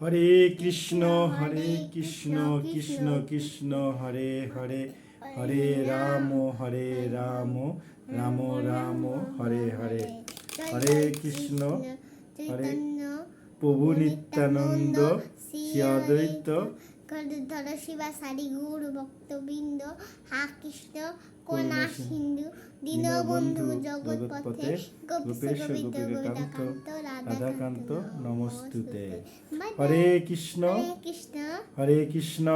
হরে কৃষ্ণ হরে কৃষ্ণ কৃষ্ণ কৃষ্ণ হরে হরে হরে রাম হরে রাম রাম রাম হরে হরে হরে কৃষ্ণ হরে প্রভু নিত্যানন্দ শ্রী অদ্বৈত ধর শিবা সারি গৌর ভক্তবৃন্দ হা কৃষ্ণ করুণা সিন্ধু দীনবন্ধু জগৎপথে গোপেশ রাধাকান্ত নমস্তুতে। হরে কৃষ্ণ কৃষ্ণ। হরে কৃষ্ণ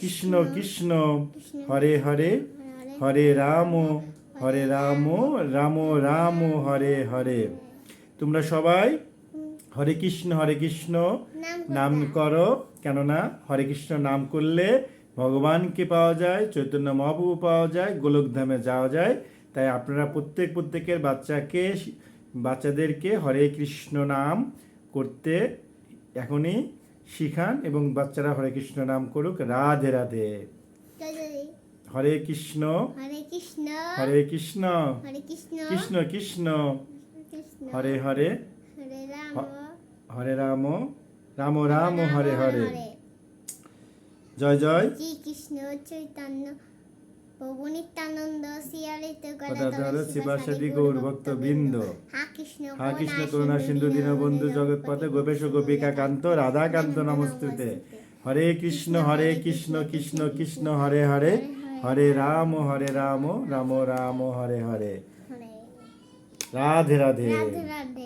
কৃষ্ণ। কৃষ্ণ হরে হরে হরে রাম হরে রাম রাম রাম হরে হরে। তোমরা সবাই হরে কৃষ্ণ হরে কৃষ্ণ নাম করো কেননা হরে কৃষ্ণ নাম করলে ভগবানকে পাওয়া যায় চৈতন্য মহাপ্রভু পাওয়া যায় গোলকধামে যাওয়া যায়। তাই আপনারা প্রত্যেক প্রত্যেকের বাচ্চাকে বাচ্চাদেরকে হরে কৃষ্ণ নাম করতে এখনই শিখান এবং বাচ্চারা হরে কৃষ্ণ নাম করুক। রাধে রাধে। হরে কৃষ্ণ। হরে কৃষ্ণ। হরে কৃষ্ণ। কৃষ্ণ। কৃষ্ণ কৃষ্ণ। কৃষ্ণ হরে হরে। হরে রাম। হরে রাম রাম রাম হরে হরে। জয় জয়। শ্রী কৃষ্ণ চৈতন্য প্রভু নিত্যানন্দ শ্রীহরিত শিবাসাদি গৌর ভক্ত বৃন্দ হা কৃষ্ণ করুণা সিন্ধু দীনবন্ধু জগৎপথে গোপেশ গোপিকা কান্ত রাধাকান্ত নমস্তুতে। হরে কৃষ্ণ হরে কৃষ্ণ কৃষ্ণ কৃষ্ণ হরে। হরে। হরে রাম হরে রাম রাম রাম হরে হরে। হরে। রাধে রাধে। রাধে রাধে।